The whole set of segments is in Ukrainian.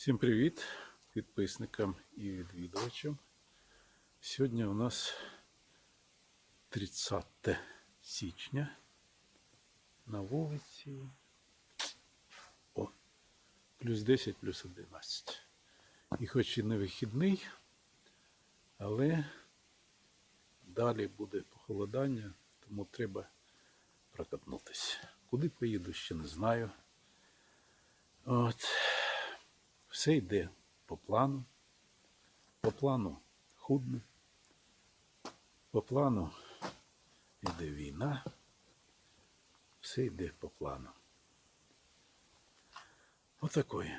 Всім привіт підписникам і відвідувачам. Сьогодні у нас 30 січня на вулиці. О, плюс 10, плюс 11. І хоч і не вихідний, але далі буде похолодання, тому треба прокатнутися. Куди поїду, ще не знаю. От. Все йде по плану. По плану худне. По плану йде війна. Все йде по плану. Отакої.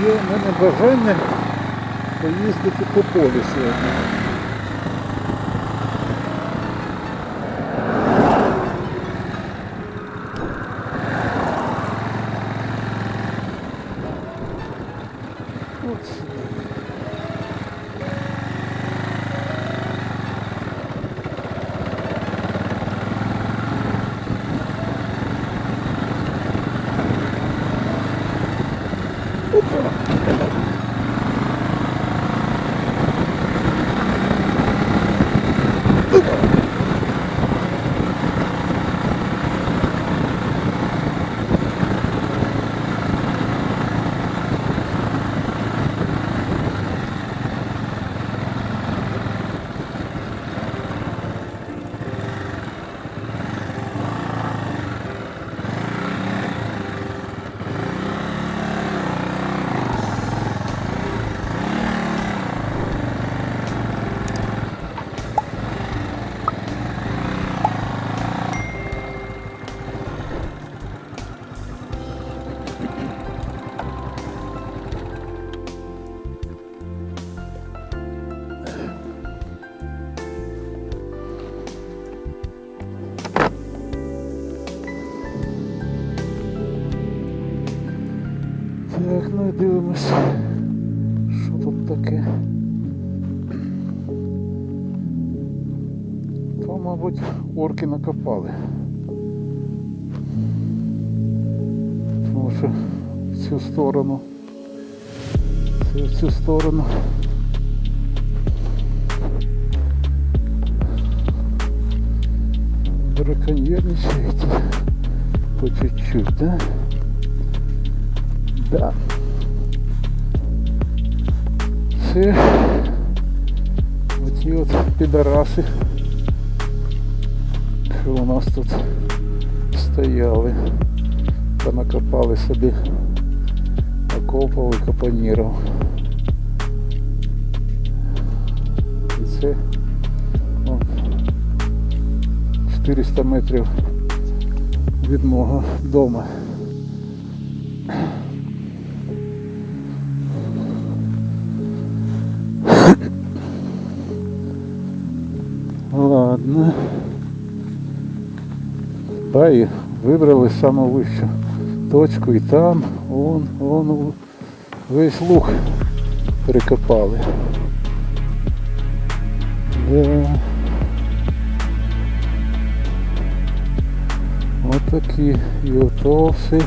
Є в мене бажання поїздити по полю сьогодні. 何? Так, ну і дивимось, що тут таке. То, мабуть, орки накопали. Тому що в цю сторону. Це в цю сторону. Браконьерничаете по чуть-чуть, да? Да. Це оті от підараси, що у нас тут стояли, понакопали собі окопов і капоніров. І це о, 400 метрів від мого дому. Ладно. Да, і вибрали саму вищу точку і там, вон, вон весь луг перекопали. Да. такі і ото все.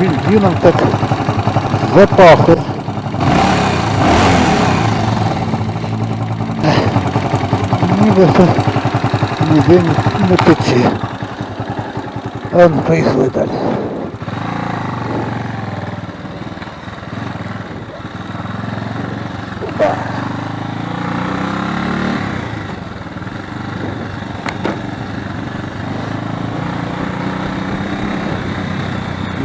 Бензином так запахло. Нібито ніде не, тече. А ну, поїхали далі. Опа.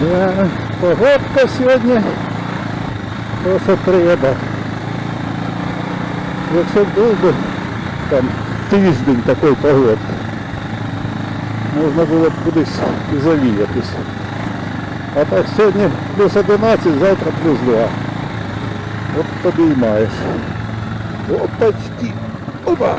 Да, погодка сьогодні просто треба. Якщо був би там тиждень такої погодки, можна було б кудись і завіятися. А так сьогодні плюс 11, завтра плюс 2. От подіймаєш. Опачки. Опа!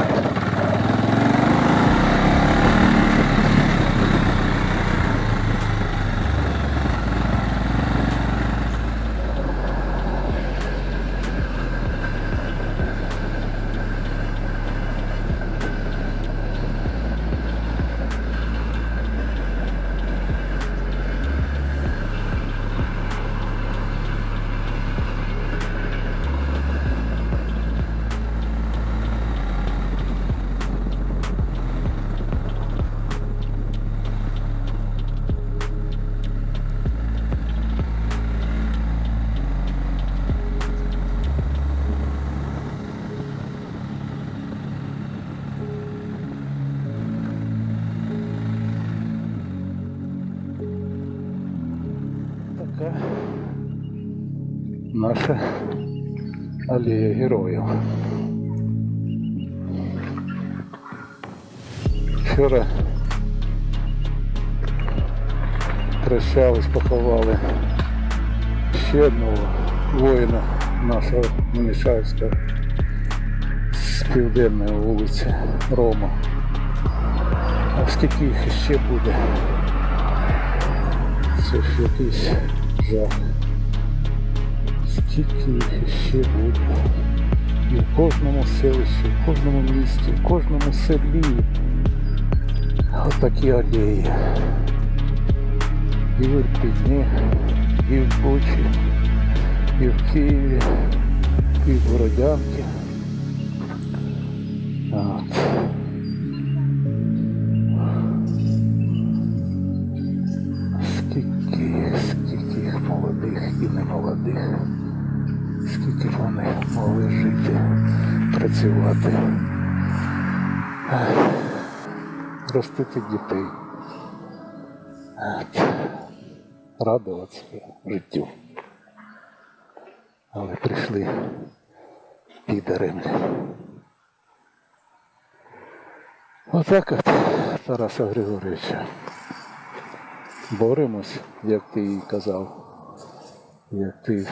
Наша алея героїв. Вчора прощались, поховали ще одного воїна нашого Мунішавського з південної вулиці Рома. А скільки їх ще буде? Це ж якийсь жах. Скільки їх ще буде. І в кожному селищі, в кожному місті, в кожному селі отакі алеї. І в Ірпіні, і в Бучі, і в Києві, і в Бородянці. От. Скільки скільки їх молодих і немолодих, скільки вони могли жити, працювати, ростити дітей, радуватися життю. Але прийшли підари. Отак от, Тараса Григоровича. Боремось, як ти і казав. Як ти.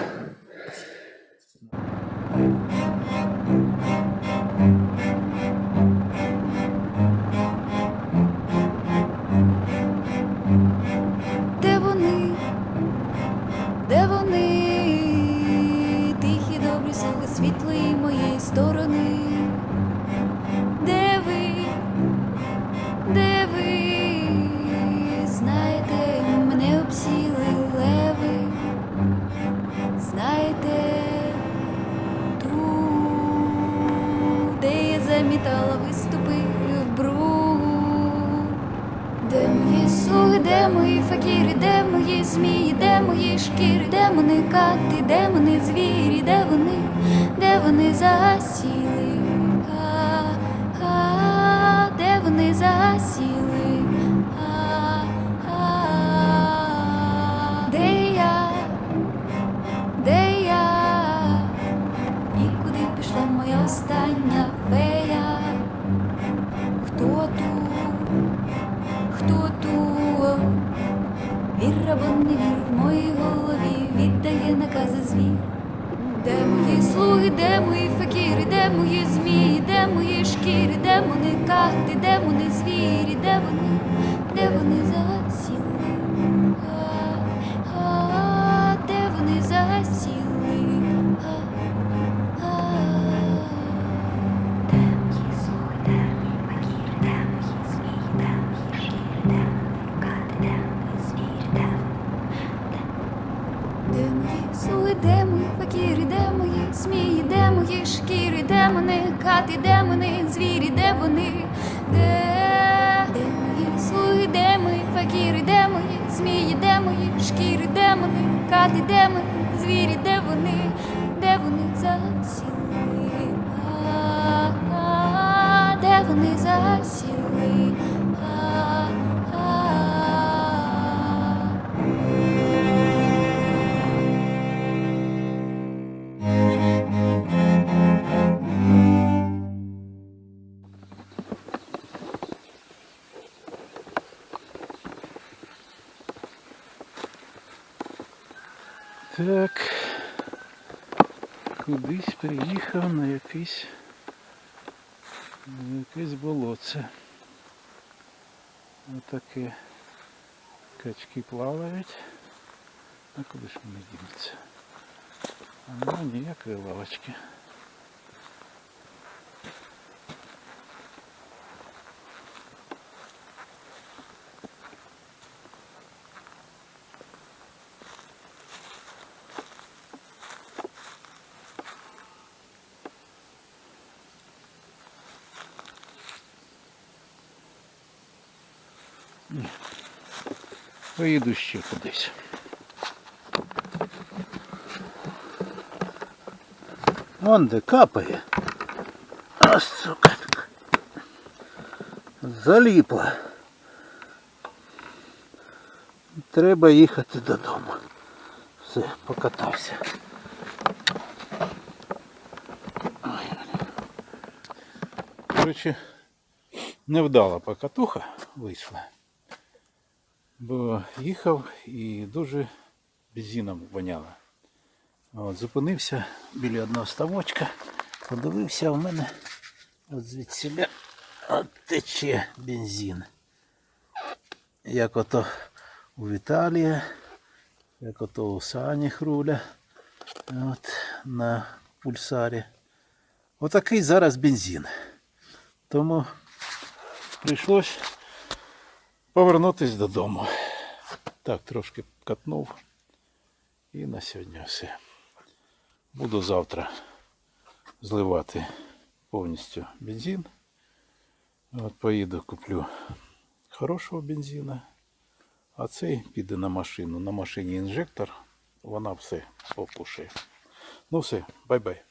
днів в моїй голові віддає накази змій. Де мої слуги, де мої факіри, де мої змії, де мої шкіри, де вони карти, де вони звірі, де вони, де вони за всі? Так. Кудись приїхав на якийсь якесь болотце. Отаке качки плавають. А куди ж вони дінуться? А ну ніякої лавочки. Поїду ще кудись. Вон де капає. А, сука. Заліпла. Треба їхати додому. Все, покатався. Коротше, невдала покатуха вийшла. Бо їхав і дуже бензином воняло. От, зупинився біля одного ставочка, подивився, в мене от звідсіля от тече бензин. Як ото у Віталія, як ото у Сані Хруля от, на пульсарі. Отакий зараз бензин. Тому прийшлось повернутись додому. Так, трошки катнув. І на сьогодні все. Буду завтра зливати повністю бензин. От поїду, куплю хорошого бензина, а цей піде на машину. На машині інжектор, вона все попушує. Ну все, бай-бай.